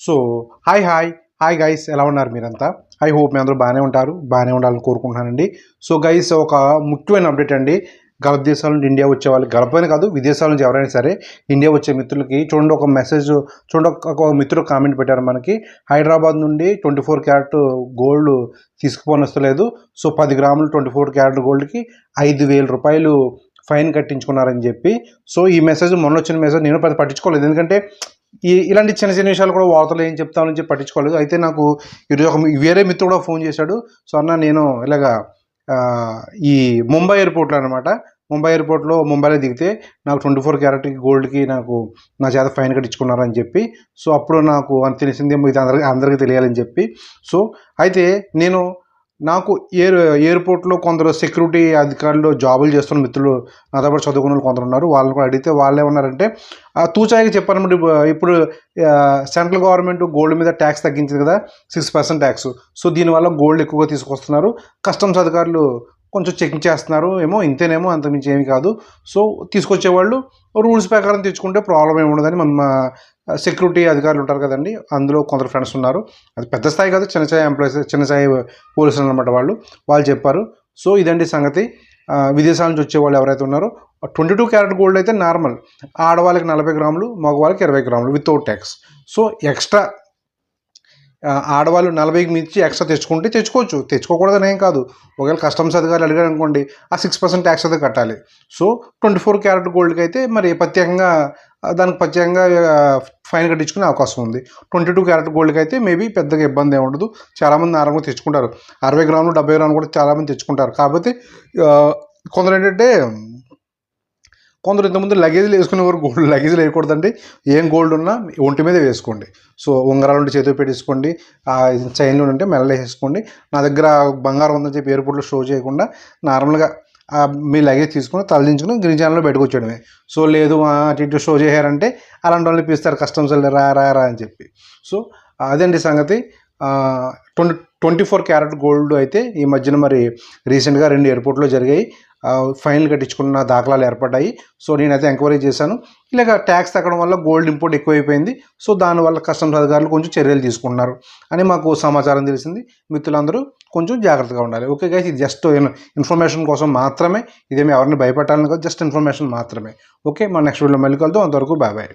So hi hi. Hi guys ఎలా ఉన్నారు మీరంతా? ఐ హోప్ మీ అందరూ బాగానే ఉంటారు బాగానే ఉండాలని కోరుకుంటున్నానండి. సో గైస్ ఒక ముఖ్యమైన అప్డేట్ అండి. గల్ఫ్ దేశాల నుండి ఇండియా వచ్చే వాళ్ళు గల్ఫ్ కాదు విదేశాల నుంచి ఎవరైనా సరే ఇండియా వచ్చే మిత్రులకి చూడండి ఒక మెసేజ్ చూడండి ఒక- మిత్రుడు కామెంట్ పెట్టారు మనకి. హైదరాబాద్ నుండి ట్వంటీ ఫోర్ క్యారెట్ గోల్డ్ తీసుకుపోనొస్తలేదు. సో పది గ్రాములు ట్వంటీ ఫోర్ క్యారెట్ గోల్డ్కి ఐదు వేల రూపాయలు ఫైన్ కట్టించుకున్నారని చెప్పి. సో ఈ మెసేజ్ మొన్న వచ్చిన మెసేజ్ నేను పెద్ద పట్టించుకోలేదు. ఎందుకంటే ఈ ఇలాంటి చిన్న చిన్న విషయాలు కూడా వార్తలు ఏం చెప్తామని చెప్పి పట్టించుకోలేదు. అయితే నాకు ఈరోజు ఒక వేరే మిత్రుడు కూడా ఫోన్ చేశాడు. సో అన్న నేను ఇలాగా ఈ ముంబై ఎయిర్పోర్ట్లో అనమాట ముంబై ఎయిర్పోర్ట్లో ముంబైలో దిగితే నాకు ట్వంటీ ఫోర్ క్యారెట్కి గోల్డ్కి నాకు నా చేత ఫైన్ కట్టించుకున్నారని చెప్పి సో అప్పుడు నాకు అని తెలిసింది ఇది అందరికి అందరికీ తెలియాలని చెప్పి. సో అయితే నేను నాకు ఎయిర్ ఎయిర్పోర్ట్లో కొందరు సెక్యూరిటీ అధికారులు జాబులు చేస్తున్న మిత్రులు నాతో పాటు చదువుకున్న వాళ్ళు కొందరు ఉన్నారు. వాళ్ళని కూడా అడిగితే వాళ్ళు ఏమన్నారంటే ఆ, తూచాయిగా చెప్పారన్నమాట ఇప్పుడు సెంట్రల్ గవర్నమెంట్ గోల్డ్ మీద ట్యాక్స్ తగ్గించింది కదా సిక్స్ పర్సెంట్ ట్యాక్స్. సో దీనివల్ల గోల్డ్ ఎక్కువగా తీసుకొస్తున్నారు. కస్టమ్స్ అధికారులు కొంచెం చెకింగ్ చేస్తున్నారు. ఏమో ఇంతేనేమో అంత మించి ఏమి కాదు. సో తీసుకొచ్చేవాళ్ళు రూల్స్ ప్రకారం తెచ్చుకుంటే ప్రాబ్లం ఏమి ఉండదని మన సెక్యూరిటీ అధికారులు ఉంటారు కదండి అందులో కొందరు ఫ్రెండ్స్ ఉన్నారు. అది పెద్ద స్థాయి కాదు చిన్న స్థాయి ఎంప్లాయీస్ చిన్న స్థాయి పోలీసులు అనమాట వాళ్ళు. వాళ్ళు చెప్పారు. సో ఇదండి సంగతి. విదేశాల నుంచి వచ్చే వాళ్ళు ఎవరైతే ఉన్నారో ట్వంటీ టూ క్యారెట్ గోల్డ్ అయితే నార్మల్ ఆడవాళ్ళకి నలభై గ్రాములు మగవాళ్ళకి ఇరవై గ్రాములు వితౌట్ ట్యాక్స్ సో ఎక్స్ట్రా ఆడవాళ్ళు నలభైకి మించి ఎక్స్ట్రా తెచ్చుకుంటే తెచ్చుకోవచ్చు. తెచ్చుకోకూడదని ఏం కాదు. ఒకవేళ కస్టమ్స్ అధికారులు అడిగారు అనుకోండి ఆ సిక్స్ పర్సెంట్ ట్యాక్స్ అయితే కట్టాలి. సో ట్వంటీ ఫోర్ క్యారెట్ గోల్డ్కి అయితే మరి ప్రత్యేకంగా దానికి ప్రత్యేకంగా ఫైన్ కట్టించుకునే అవకాశం ఉంది. ట్వంటీ టూ క్యారెట్ గోల్డ్కి అయితే మేబీ పెద్దగా ఇబ్బంది ఏమి ఉండదు. చాలామంది నార్మల్గా తెచ్చుకుంటారు. అరవై గ్రాములు డెబ్బై గ్రాములు కూడా చాలామంది తెచ్చుకుంటారు. కాకపోతే కొందరు ఏంటంటే కొందరు ఇంతకుముందు లగేజ్లు వేసుకునేవారు గోల్డ్ లగేజ్లు వేయకూడదండి. ఏం గోల్డ్ ఉన్నా ఒంటి మీద వేసుకోండి. సో ఉంగరాలు ఉంటే చేతిలో పెట్టేసుకోండి. చైన్లు ఉంటే మెల్ల వేసుకోండి నా దగ్గర బంగారం ఉందని చెప్పి ఎయిర్పోర్ట్లో షో చేయకుండా నార్మల్గా మీ లగేజ్ తీసుకుని తలదించుకుని గిరిజనాల్లో బయటకు వచ్చేయడమే. సో లేదు అటు ఇటు షో చేశారంటే అలాంటి వాళ్ళని పిలుస్తారు కస్టమ్స్ వాళ్ళు రా రా రా అని చెప్పి. సో అదండి సంగతి. Twenty twenty four carat gold అయితే ఈ మధ్యన మరి రీసెంట్గా రెండు ఎయిర్పోర్ట్లో జరిగాయి. ఫైనల్ కట్టించుకున్న దాఖలాలు ఏర్పడ్డాయి. సో నేనైతే ఎంక్వైరీ చేశాను. ఇలాగ ట్యాక్స్ తగ్గడం వల్ల గోల్డ్ ఇంపోర్ట్ ఎక్కువైపోయింది. సో దానివల్ల కస్టమ్స్ అధికారులు కొంచెం చర్యలు తీసుకుంటున్నారు అని మాకు సమాచారం తెలిసింది. మిత్రులందరూ కొంచెం జాగ్రత్తగా ఉండాలి. ఓకే గైస్ ఇది జస్ట్ ఇన్ఫర్మేషన్ కోసం మాత్రమే. ఇదేమి ఎవరిని భయపెట్టాలని కాదు జస్ట్ ఇన్ఫర్మేషన్ మాత్రమే. ఓకే మా నెక్స్ట్ వీడియో మళ్ళీ కలుద్దాం. అంతవరకు బాయ్ బాయ్.